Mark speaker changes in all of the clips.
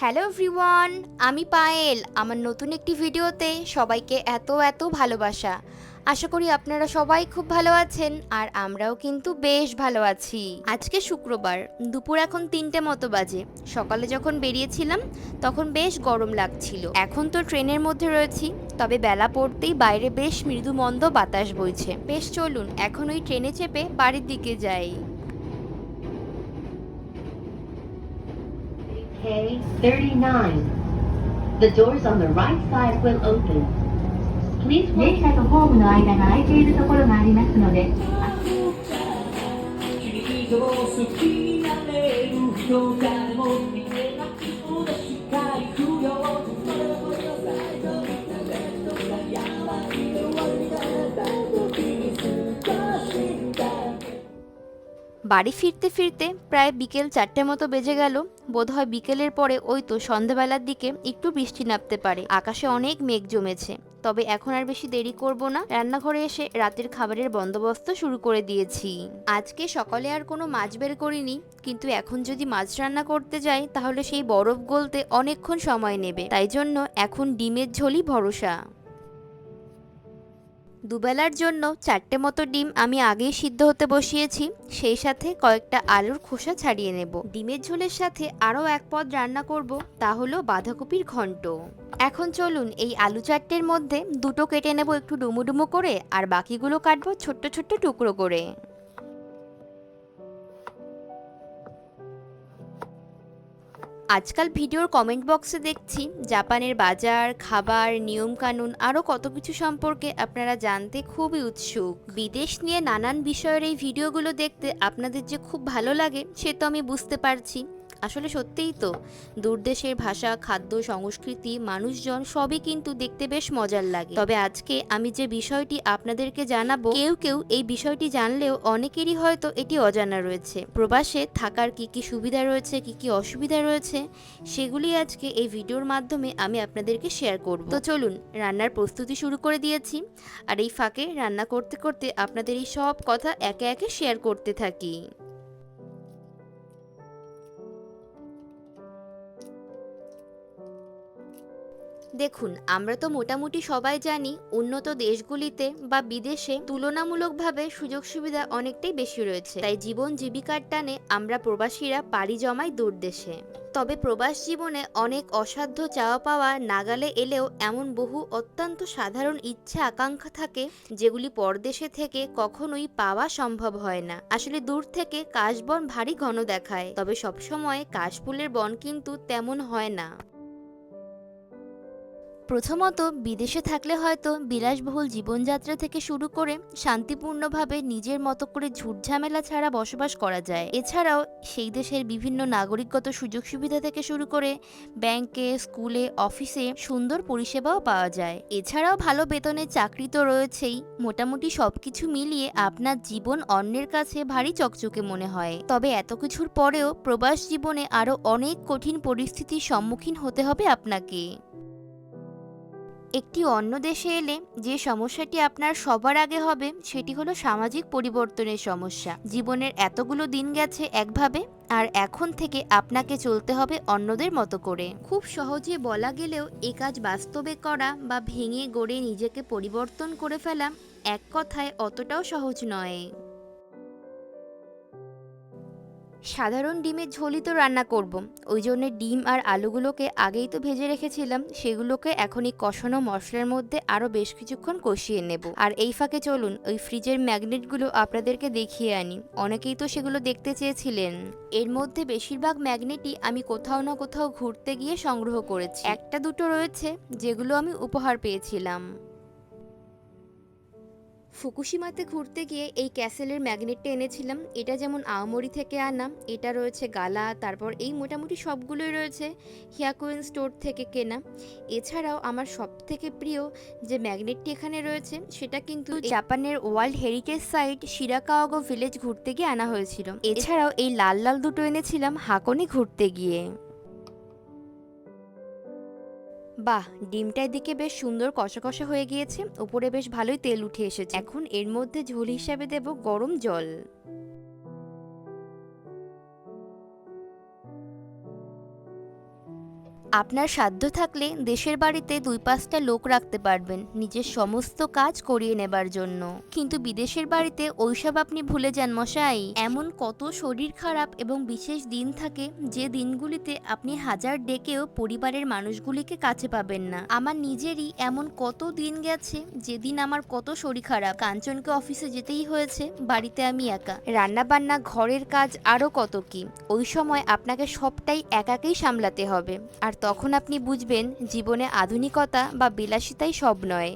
Speaker 1: Hello everyone, আমি পায়েল, আমার নতুন একটি ভিডিওতে সবাইকে এত এত ভালোবাসা। আশা করি আপনারা সবাই খুব ভালো আছেন আর আমরাও কিন্তু বেশ ভালো আছি। আজকে শুক্রবার, দুপুর এখন তিনটে মতো বাজে। সকালে যখন বেরিয়েছিলাম, তখন বেশ গরম লাগছিল। এখন তো ট্রেনের মধ্যে রয়েছি, তবে বেলা পড়তেই বাইরে বেশ মৃদু মন্দ বাতাস বইছে। বেশ চলুন, এখন ওই ট্রেনে চেপে বাড়ির দিকে যাই।
Speaker 2: K39. The doors on the right side will open. Please
Speaker 3: 電
Speaker 2: wait.
Speaker 3: 車とホームの間が空いているところがありますので、
Speaker 4: 君を好きになれるよ誰も見えなくて光るよ「
Speaker 1: বাড়ি ফিরতে ফিরতে প্রায় বিকেল চারটে মতো বেজে গেল। বোধহয় বিকেলের পরে ওই তো সন্ধেবেলার দিকে একটু বৃষ্টি নামতে পারে। আকাশে অনেক মেঘ জমেছে। তবে এখন আর বেশি দেরি করব না। রান্নাঘরে এসে রাতের খাবারের বন্দোবস্ত শুরু করে দিয়েছি। আজকে সকালে আর কোনো মাছ বের করিনি। কিন্তু এখন যদি মাছ রান্না করতে যাই, তাহলে সেই বরফ গলতে অনেকক্ষণ সময় নেবে। তাই জন্য এখন ডিমের ঝোলই ভরসা। দুবেলার জন্য চারটে মতো ডিম আমি আগেই সিদ্ধ হতে বসিয়েছি, সেই সাথে কয়েকটা আলুর খোসা ছাড়িয়ে নেব। ডিমের ঝোলের সাথে আরও এক পদ রান্না করব, তা হলো বাঁধাকপির ঘন্ট। এখন চলুন এই আলু চারটের মধ্যে দুটো কেটে নেব একটু ডুমুডুমু করে, আর বাকিগুলো কাটবো ছোট্ট ছোট্ট টুকরো করে। আজকাল ভিডিওর কমেন্ট বক্সে দেখছি জাপানের বাজার, খাবার, নিয়মকানুন আরও কত কিছু সম্পর্কে আপনারা জানতে খুবই উৎসুক। বিদেশ নিয়ে নানান বিষয়ের এই ভিডিওগুলো দেখতে আপনাদের যে খুব ভালো লাগে সে তো আমি বুঝতে পারছি। আসলে সত্যিই তো, দূরদেশের ভাষা, খাদ্য, সংস্কৃতি, মানুষজন সবই কিন্তু দেখতে বেশ মজার লাগে। তবে আজকে আমি যে বিষয়টি আপনাদেরকে জানাব, কেউ কেউ এই বিষয়টি জানলেও অনেকেরই হয়তো এটি অজানা রয়েছে। প্রবাসে থাকার কি কি সুবিধা রয়েছে, কি কি অসুবিধা রয়েছে, সেগুলি আজকে এই ভিডিওর মাধ্যমে আমি আপনাদেরকে শেয়ার করব। তো চলুন, রান্নার প্রস্তুতি শুরু করে দিয়েছি। আর এই ফাঁকে রান্না করতে করতে আপনাদের এই সব কথা একে একে শেয়ার করতে থাকি। দেখুন, আমরা তো মোটামুটি সবাই জানি উন্নত দেশগুলিতে বা বিদেশে তুলনামূলকভাবে সুযোগ সুবিধা অনেকটাই বেশি রয়েছে। তাই জীবন জীবিকার টানে আমরা প্রবাসীরা পাড়ি জমাই দূর দেশে। তবে প্রবাস জীবনে অনেক অসাধ্য চাওয়া পাওয়া নাগালে এলেও এমন বহু অত্যন্ত সাধারণ ইচ্ছা আকাঙ্ক্ষা থাকে যেগুলি পরদেশে থেকে কখনোই পাওয়া সম্ভব হয় না। আসলে দূর থেকে কাশবন ভারী ঘন দেখায়, তবে সবসময় কাশফুলের বন কিন্তু তেমন হয় না। প্রথমত বিদেশে থাকলে হয়তো বিলাসবহুল জীবনযাত্রা থেকে শুরু করে শান্তিপূর্ণভাবে নিজের মতো করে ঝুটঝামেলা ছাড়া বসবাস করা যায়। এছাড়াও সেই দেশের বিভিন্ন নাগরিকগত সুযোগ সুবিধা থেকে শুরু করে ব্যাংকে, স্কুলে, অফিসে সুন্দর পরিষেবাও পাওয়া যায়। এছাড়াও ভালো বেতনের চাকরি তো রয়েছেই। মোটামুটি সবকিছু মিলিয়ে আপনার জীবন অন্যের কাছে ভারী চকচকে মনে হয়। তবে এত কিছুর পরেও প্রবাস জীবনে আরও অনেক কঠিন পরিস্থিতির সম্মুখীন হতে হবে আপনাকে। একটি অন্য দেশে এলে যে সমস্যাটি আপনার সবার আগে হবে, সেটি হলো সামাজিক পরিবর্তনের সমস্যা। জীবনের এতগুলো দিন গেছে একভাবে, আর এখন থেকে আপনাকে চলতে হবে অন্যদের মতো করে। খুব সহজে বলা গেলেও এ কাজ বাস্তবে করা বা ভেঙে গড়ে নিজেকে পরিবর্তন করে ফেলা এক কথায় অতটাও সহজ নয়। সাধারণ ডিমের ঝোলই তো রান্না করব। ওই জন্য ডিম আর আলুগুলোকে আগেই তো ভেজে রেখেছিলাম। সেগুলোকে এখন এই কষানো মশলার মধ্যে আরও বেশ কিছুক্ষণ কষিয়ে নেব। আর এই ফাঁকে চলুন, ওই ফ্রিজের ম্যাগনেটগুলো আপনাদেরকে দেখিয়ে আনি। অনেকেই তো সেগুলো দেখতে চেয়েছিলেন। এর মধ্যে বেশিরভাগ ম্যাগনেটই আমি কোথাও না কোথাও ঘুরতে গিয়ে সংগ্রহ করেছি। একটা দুটো রয়েছে, যেগুলো আমি উপহার পেয়েছিলাম। ফুকুশিমাতে ঘুরতে গিয়ে এই ক্যাসেলের ম্যাগনেটটা এনেছিলাম। এটা যেমন আওমরি থেকে আনা এটা রয়েছে গালা তারপর এই মোটামুটি সবগুলোই রয়েছে হিয়াকুইন স্টোর থেকে কেনা। এছাড়াও আমার সব থেকে প্রিয় যে ম্যাগনেটটি এখানে রয়েছে সেটা কিন্তু জাপানের world heritage site Shirakawago village ঘুরতে গিয়ে আনা হয়েছিল। এছাড়াও এই লাল লাল দুটো এনেছিলাম হাকনি ঘুরতে গিয়ে। বাহ, ডিমটার দিকে বেশ সুন্দর কষা কষা হয়ে গিয়েছে। উপরে বেশ ভালোই তেল উঠে এসেছে। এখন এর মধ্যে ঝোল হিসাবে দেব গরম জল। আপনার সাধ্য থাকলে দেশের বাড়িতে দুই পাঁচটা লোক রাখতে পারবেন, নিজের সমস্ত কাজ করিয়ে নেবার জন্য। কিন্তু বিদেশের বাড়িতে ওইসব আপনি ভুলে যান মশাই। এমন কত শরীর খারাপ এবং বিশেষ দিন থাকে যে দিনগুলিতে আপনি হাজার ডেকেও পরিবারের মানুষগুলিকে কাছে পাবেন না। আমার নিজেরই এমন কত দিন গেছে যেদিন আমার কত শরীর খারাপ। কাঞ্চনকে অফিসে যেতেই হয়েছে, বাড়িতে আমি একা। রান্না বান্না ঘরের কাজ আরও কত কি? ওই সময় আপনাকে সবটাই একাকেই সামলাতে হবে। আর তখন আপনি বুঝবেন জীবনে আধুনিকতা বা বিলাসিতাই সব নয়।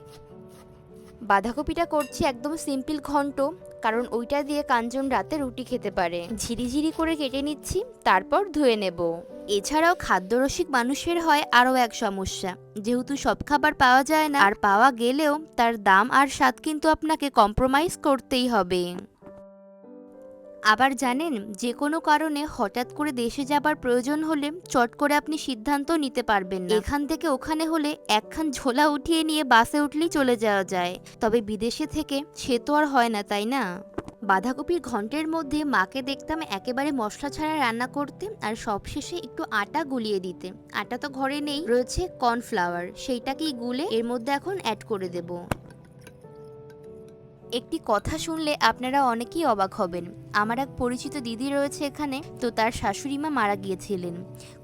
Speaker 1: বাঁধাকপিটা করছি একদম সিম্পল ঘন্ট, কারণ ওইটা দিয়ে কাঞ্চন রাতে রুটি খেতে পারে। ঝিরিঝিরি করে কেটে নিচ্ছি, তারপর ধুয়ে নেব। এছাড়াও খাদ্যরসিক মানুষের হয় আরও এক সমস্যা, যেহেতু সব খাবার পাওয়া যায় না, আর পাওয়া গেলেও তার দাম আর স্বাদ কিন্তু আপনাকে কম্প্রোমাইজ করতেই হবে। আবার জানেন যে কোনো কারণে হঠাৎ করে দেশে যাবার প্রয়োজন হলে চট করে আপনি সিদ্ধান্ত নিতে পারবেন এখান থেকে ওখানে হলে একখান ঝোলা উঠিয়ে নিয়ে বাসে উঠলেই চলে যাওয়া যায়। তবে বিদেশে থেকে সে তো আর হয় না, তাই না? বাঁধাকপির ঘন্টের মধ্যে মাকে দেখতাম একেবারে মশলা ছাড়া রান্না করতে আর সবশেষে একটু আটা গুলিয়ে দিতে। আটা তো ঘরে নেই, রয়েছে কর্নফ্লাওয়ার, সেইটাকেই গুলে এর মধ্যে এখন অ্যাড করে দেবো। একটি কথা শুনলে আপনারা অনেকেই অবাক হবেন। আমার এক পরিচিত দিদি রয়েছে এখানে, তো তার শাশুড়ি মা মারা গিয়েছিলেন।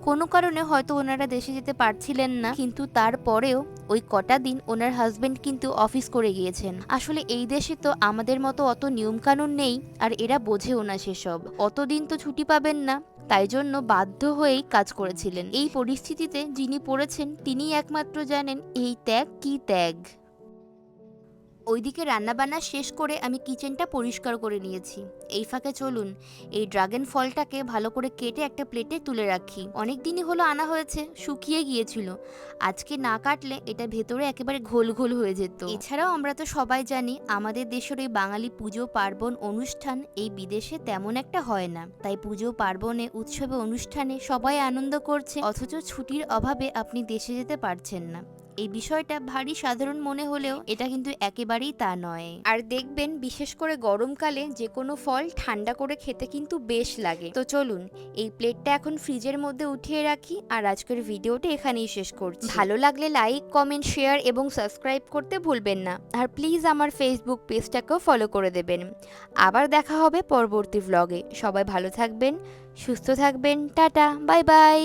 Speaker 1: কোনো কারণে হয়তো ওনারা দেশে যেতে পারছিলেন না, কিন্তু তারপরেও ওই কটা দিন ওনার হাজবেন্ড কিন্তু অফিস করে গিয়েছেন। আসলে এই দেশে তো আমাদের মতো অত নিয়মকানুন নেই, আর এরা বোঝেও না সেসব। অতদিন তো ছুটি পাবেন না, তাই জন্য বাধ্য হয়েই কাজ করেছিলেন। এই পরিস্থিতিতে যিনি পড়েছেন, তিনিই একমাত্র জানেন এই ত্যাগ কি ত্যাগ। ওইদিকে রান্নাবান্না শেষ করে আমি কিচেনটা পরিষ্কার করে নিয়েছি। এই ফাঁকে চলুন, এই ড্রাগন ফলটাকে ভালো করে কেটে একটা প্লেটে তুলে রাখি। অনেক দিনই হলো আনা হয়েছে, শুকিয়ে গিয়েছিল। আজকে না কাটলে এটা ভেতরে একেবারে ঘোল ঘোল হয়ে যেত। এছাড়াও আমরা তো সবাই জানি, আমাদের দেশের এই বাঙালি পুজো পার্বণ অনুষ্ঠান এই বিদেশে তেমন একটা হয় না। তাই পুজো পার্বণে, উৎসবে, অনুষ্ঠানে সবাই আনন্দ করছে, অথচ ছুটির অভাবে আপনি দেশে যেতে পারছেন না। এই বিষয়টা ভারী সাধারণ মনে হলেও এটা কিন্তু একেবারেই তা নয়। আর দেখবেন বিশেষ করে গরমকালে যে কোনো ফল ঠান্ডা করে খেতে কিন্তু বেশ লাগে। তো চলুন এই প্লেটটা এখন ফ্রিজের মধ্যে উঠিয়ে রাখি আর আজকের ভিডিওটা এখানেই শেষ করছি। ভালো লাগলে লাইক কমেন্ট শেয়ার এবং সাবস্ক্রাইব করতে ভুলবেন না। আর প্লিজ আমার ফেসবুক পেজটাকেও ফলো করে দেবেন। আবার দেখা হবে পরবর্তী ভ্লগে সবাই ভালো থাকবেন সুস্থ থাকবেন টাটা বাই বাই।